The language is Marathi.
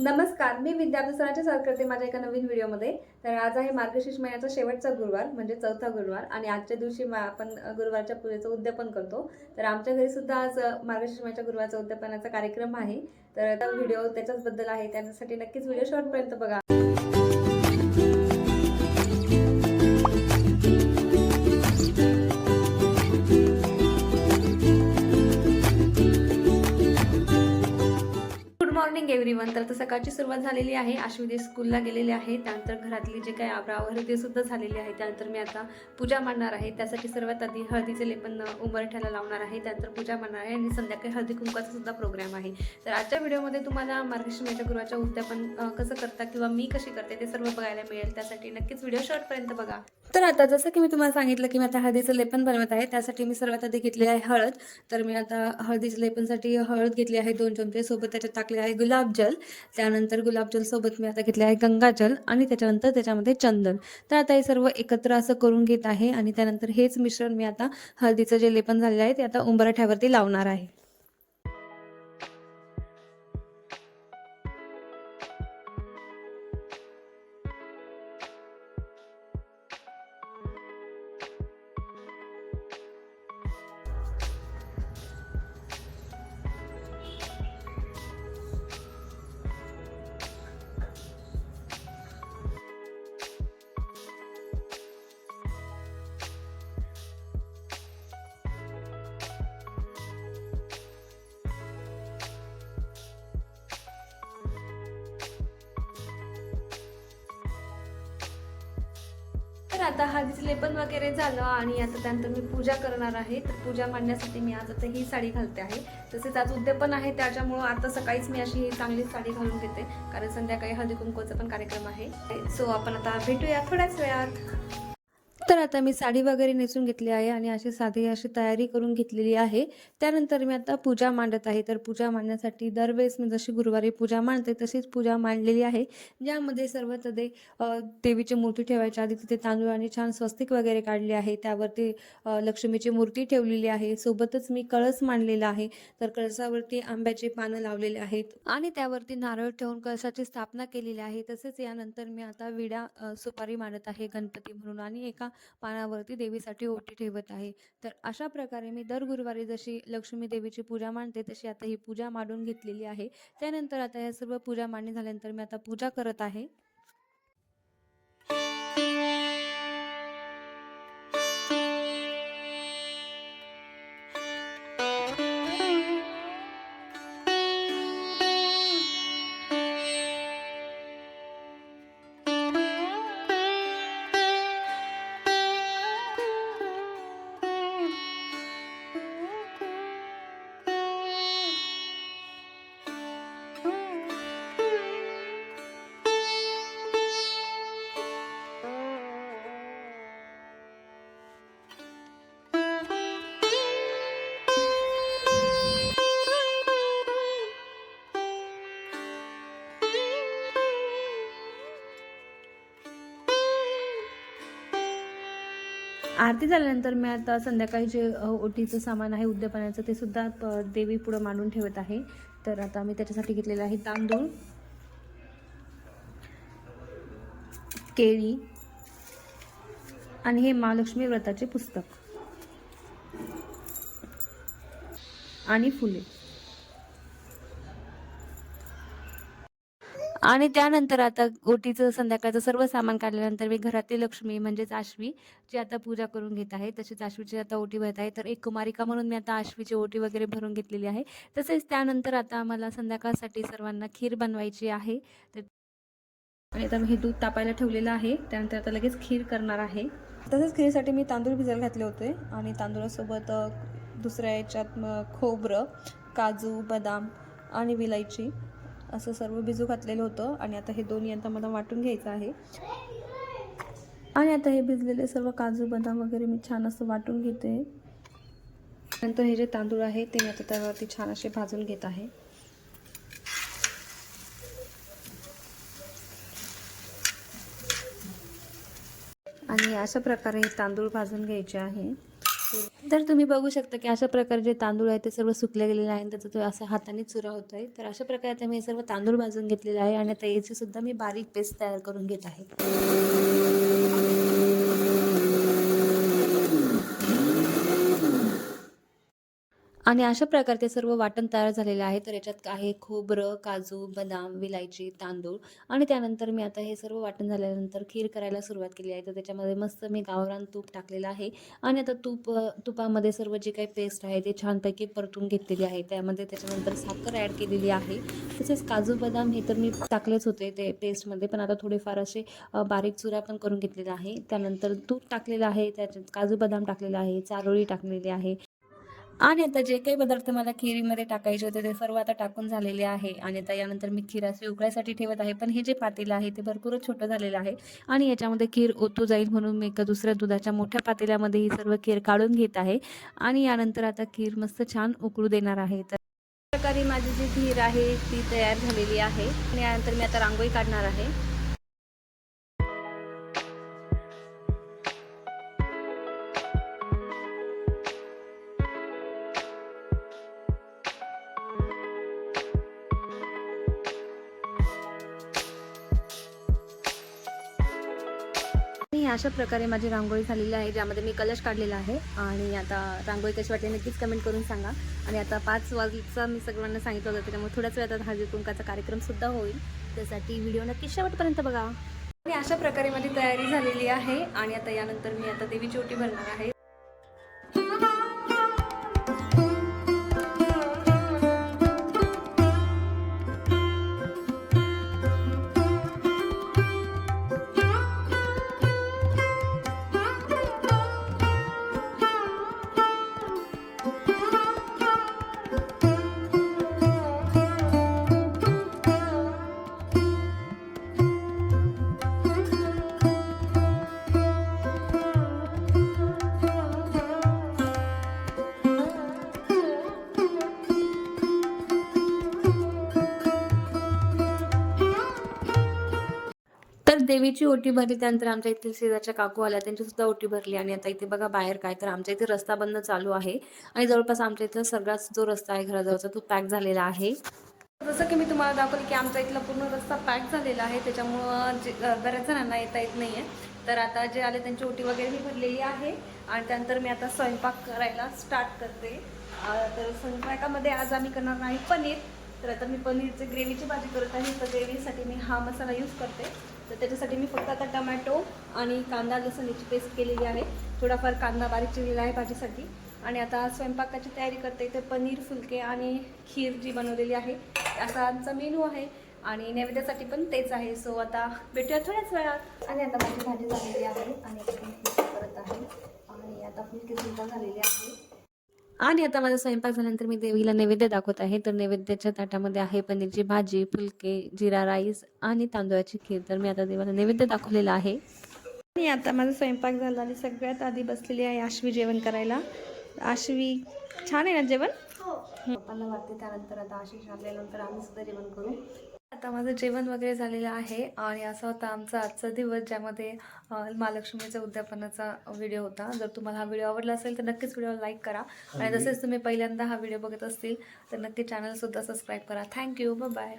नमस्कार मी विद्या सरांचे स्वागत करते माझ्या एका नवीन व्हिडिओमध्ये. तर आज आहे मार्गशीर्ष महिन्याचा शेवटचा गुरुवार म्हणजे चौथा गुरुवार आणि आजच्या दिवशी आपण गुरुवारच्या पूजेचं उद्यापन करतो. तर आमच्या घरी सुद्धा आज मार्गशीर्ष महिन्याच्या गुरुवारचा उद्यापनाचा कार्यक्रम आहे. तर आता व्हिडिओ त्याच्याचबद्दल आहे त्यासाठी नक्कीच व्हिडिओ शॉर्टपर्यंत बघा. गुड मॉर्निंग एव्हरीवन तर सकाळची सुरुवात झालेली आहे. अश्विनी स्कूलला गेलेले आहे. त्यानंतर घरातली जे काही आवरावर ते सुद्धा झालेले आहे. त्यानंतर मी आता पूजा मांडणार आहे. त्यासाठी सर्वात आधी हळदीचे लेपन उंबरठ्याला लावणार आहे. त्यानंतर पूजा मांडणार आहे आणि संध्याकाळी हळदी कुंकाचा सुद्धा प्रोग्राम आहे. तर आजच्या व्हिडिओमध्ये तुम्हाला मार्गशीर्ष महिन्याच्या गुरुवाच्या उद्यापन कसं करता किंवा मी कशी करते ते सर्व बघायला मिळेल. त्यासाठी नक्कीच व्हिडिओ शॉर्टपर्यंत बघा. तर आता जसं की मी तुम्हाला सांगितलं की मी आता हळदीचं लेपन बनवत आहे त्यासाठी मी सर्वात आधी घेतली आहे हळद. तर मी आता हळदीच्या लेपनसाठी हळद घेतली आहे दोन चमचे. सोबत त्याच्यात टाकले आहे गुलाबजल त्यानंतर गुलाबजल सोबत मी आता घेतले आहे गंगाजल आणि त्याच्यानंतर त्याच्यामध्ये चंदन. तर आता हे सर्व एकत्र असं करून घेत आहे आणि त्यानंतर हेच मिश्रण मी आता हळदीचं जे लेपन झालेलं आहे ते आता उंबरठ्यावरती लावणार आहे. आता हळदीचं लेपन वगैरे झालं आणि आता त्यानंतर मी पूजा करणार आहे. तर पूजा मांडण्यासाठी मी आज आता ही साडी घालते आहे. तसेच आज उद्यापन आहे त्याच्यामुळं आता सकाळीच मी अशी ही चांगली साडी घालून घेते. कारण संध्याकाळी हळदी कुंकूचा पण कार्यक्रम आहे. सो आपण आता भेटूया थोड्याच वेळात. तर आता मी साडी वगैरे नेसून घेतली आहे आणि अशी साधी अशी तयारी करून घेतलेली आहे. त्यानंतर मी आता पूजा मांडत आहे. तर पूजा मांडण्यासाठी दरवेळेस मी जशी गुरुवारी पूजा मांडते तशीच पूजा मांडलेली आहे. ज्यामध्ये सर्व तदे देवीची मूर्ती ठेवायच्या आधी तिथे तांदूळ आणि छान स्वस्तिक वगैरे काढले आहे. त्यावरती लक्ष्मीची मूर्ती ठेवलेली आहे. सोबतच मी कळस मांडलेला आहे. तर कळसावरती आंब्याची पानं लावलेले आहेत आणि त्यावरती नारळ ठेवून कळसाची स्थापना केलेली आहे. तसेच यानंतर मी आता विडा सुपारी मांडत आहे गणपती म्हणून आणि एका पानावरती देवीसाठी ओटी ठेवत आहे. तर अशा प्रकारे मी दर गुरुवारी जशी लक्ष्मी देवीची पूजा मांडते तशी आता ही पूजा मांडून घेतलेली आहे. त्यानंतर आता या सर्व पूजा मांडणी झाल्यानंतर मी आता पूजा करत आहे. आरती झाल्यानंतर मी आता संध्याकाळी जे ओटीचं सामान आहे उद्यापनाचं ते सुद्धा देवी पुढं मांडून ठेवत आहे. तर आता मी त्याच्यासाठी घेतलेलं आहे तांदूळ केळी आणि हे महालक्ष्मी व्रताचे पुस्तक आणि फुले. आणि त्यानंतर आता ओटीचं संध्याकाळचं सर्व सामान काढल्यानंतर मी घरातील लक्ष्मी म्हणजेच आश्वी जी आता पूजा करून घेत आहे. तसेच आश्वीची आता ओटी भरत आहे. तर एक कुमारिका म्हणून मी आता आश्वीची ओटी वगैरे भरून घेतलेली आहे. तसेच त्यानंतर आता मला संध्याकाळसाठी सर्वांना खीर बनवायची आहे. तर आणि आता मी हे दूध तापायला ठेवलेलं आहे. त्यानंतर आता लगेच खीर करणार आहे. तसेच खीरसाठी मी तांदूळ भिजायला घातले होते. आणि तांदूळासोबत दुसऱ्या याच्यात खोबरं काजू बदाम आणि विलायची. असं सर्व भिजू घातलेलं होतं आणि आता हे दोन्ही यंत्र मला वाटून घ्यायचं आहे. आणि आता हे भिजलेले सर्व काजू बदाम वगैरे मी छान असं वाटून घेते. नंतर हे जे तांदूळ आहे ते मी आता त्यावरती छान असे भाजून घेत आहे. आणि अशा प्रकारे हे तांदूळ भाजून घ्यायचे आहे. तर तुम्ही बघू शकता की अशा प्रकारे जे तांदूळ आहे ते सर्व सुकले गेलेले आहे आणि त्याचा तो असा हाताने चुरा होतो आहे तर अशा प्रकारे आता मी सर्व तांदूळ भाजून घेतलेले आहे आणि आता याची सुद्धा मी बारीक पेस्ट तयार करून घेत आहे. आणि अशा प्रकारचे सर्व वाटण तयार झालेलं आहे. तर याच्यात आहे खोबरं काजू बदाम विलायची तांदूळ आणि त्यानंतर मी आता हे सर्व वाटण झाल्यानंतर खीर करायला सुरुवात केली आहे. तर त्याच्यामध्ये मस्त मी गावरान तूप टाकलेलं आहे आणि आता तूप तुपामध्ये सर्व जे काही पेस्ट आहे ते छानपैकी परतून घेतलेली आहे. त्यामध्ये त्याच्यानंतर साखर ॲड केलेली आहे. तसेच काजू बदाम हे तर मी टाकलेच होते ते पेस्टमध्ये पण आता थोडेफार असे बारीक चुरा पण करून घेतलेला आहे. त्यानंतर तूप टाकलेलं आहे त्याच्यात काजू बदाम टाकलेला आहे चारोळी टाकलेली आहे. आणि आता जे काही पदार्थ मला खिरीमध्ये टाकायचे होते ते सर्व आता टाकून झालेले आहे. आणि आता यानंतर मी खीर असे उकळायसाठी ठेवत आहे. पण हे जे पातेलं आहे ते भरपूरच छोटं झालेलं आहे. आणि याच्यामध्ये खीर ओतू जाईल म्हणून मी एका दुसऱ्या दुधाच्या मोठ्या पातेल्यामध्ये ही सर्व खीर काढून घेत आहे. आणि यानंतर आता खीर मस्त छान उकळू देणार आहे. तर प्रकारे माझी जी खीर आहे ती तयार झालेली आहे. आणि यानंतर मी आता रांगोळी काढणार आहे. मी अशा प्रकारे माझी रांगोळी झालेली आहे ज्यामध्ये मी कलश काढलेला आहे. आणि आता रांगोळी कशी वाटली नक्कीच कमेंट करून सांगा. आणि आता पाच वाजचा मी सगळ्यांना सांगितलं होतं त्यामुळे थोड्याच वेळात हळदी कुंकाचा कार्यक्रमसुद्धा होईल. त्यासाठी व्हिडिओ नक्की शेवटपर्यंत बघा. आणि अशा प्रकारे माझी तयारी झालेली आहे. आणि आता यानंतर मी आता देवीची ओटी भरणार आहे. देवीची ओटी भरली त्यानंतर आमच्या इथे शेजारच्या काकू आल्या त्यांची सुद्धा ओटी भरली. आणि आता इथे बघा बाहेर काय तर आमच्या इथे रस्ता बंद चालू आहे. आणि जवळपास आमच्या इथं सगळाच जो रस्ता आहे घराजवळचा तो पॅक झालेला आहे. जसं की मी तुम्हाला दाखवलं की आमचा इथला पूर्ण रस्ता पॅक झालेला आहे. त्याच्यामुळं जे बऱ्याच जणांना येता येत नाही आहे तर आता जे आले त्यांची ओटी वगैरे मी भरलेली आहे. आणि त्यानंतर मी आता स्वयंपाक करायला स्टार्ट करते. तर स्वयंपाकामध्ये आज आम्ही करणार नाही पनीर. तर आता मी पनीरचे ग्रेव्हीची भाजी करत आहे. तर ग्रेव्हीसाठी मी हा मसाला यूज करते. तर त्याच्यासाठी मी फक्त आता टमॅटो आणि कांदा लसूण पेस्ट केलेली आहे. थोडाफार कांदा बारीक चिरलेला आहे भाजीसाठी. आणि आता स्वयंपाकाची तयारी करते तर पनीर फुलके आणि खीर जी बनवलेली आहे असा आमचा मेनू आहे. आणि नैवेद्यासाठी पण तेच आहे. सो आता भेटूया थोड्याच वेळात. आणि आता माझी भाजी झालेली आहे आणि आता मी करत आहे. आणि आता फुलके सुद्धा झालेली आहे आणि आता माझा स्वयंपाक झाल्यानंतर मी देवीला नैवेद्य दाखवत आहे. तर नैवेद्याच्या ताटामध्ये आहे पनीरची भाजी फुलके जिरा राईस आणि तांदूळाची खीर. तर मी आता देवाला नैवेद्य दाखवलेला आहे. आणि आता माझा स्वयंपाक झाला आणि सगळ्यात आधी बसलेली आहे आश्वी जेवण करायला. आश्वी छान आहे ना जेवण? पप्पांना वाटते त्यानंतर आता आशिष आल्यानंतर आम्ही सुद्धा जेवण करू. आता माझं जेवण वगैरे झालेलं आहे आणि असा होता आमचा आजचा दिवस ज्यामध्ये महालक्ष्मीच्या उद्यापनाचा व्हिडिओ होता. जर तुम्हाला हा व्हिडिओ आवडला असेल तर नक्कीच व्हिडिओ लाईक करा. आणि तसेच तुम्ही पहिल्यांदा हा व्हिडिओ बघत असतील तर नक्की चॅनलसुद्धा सबस्क्राईब करा. Thank you bye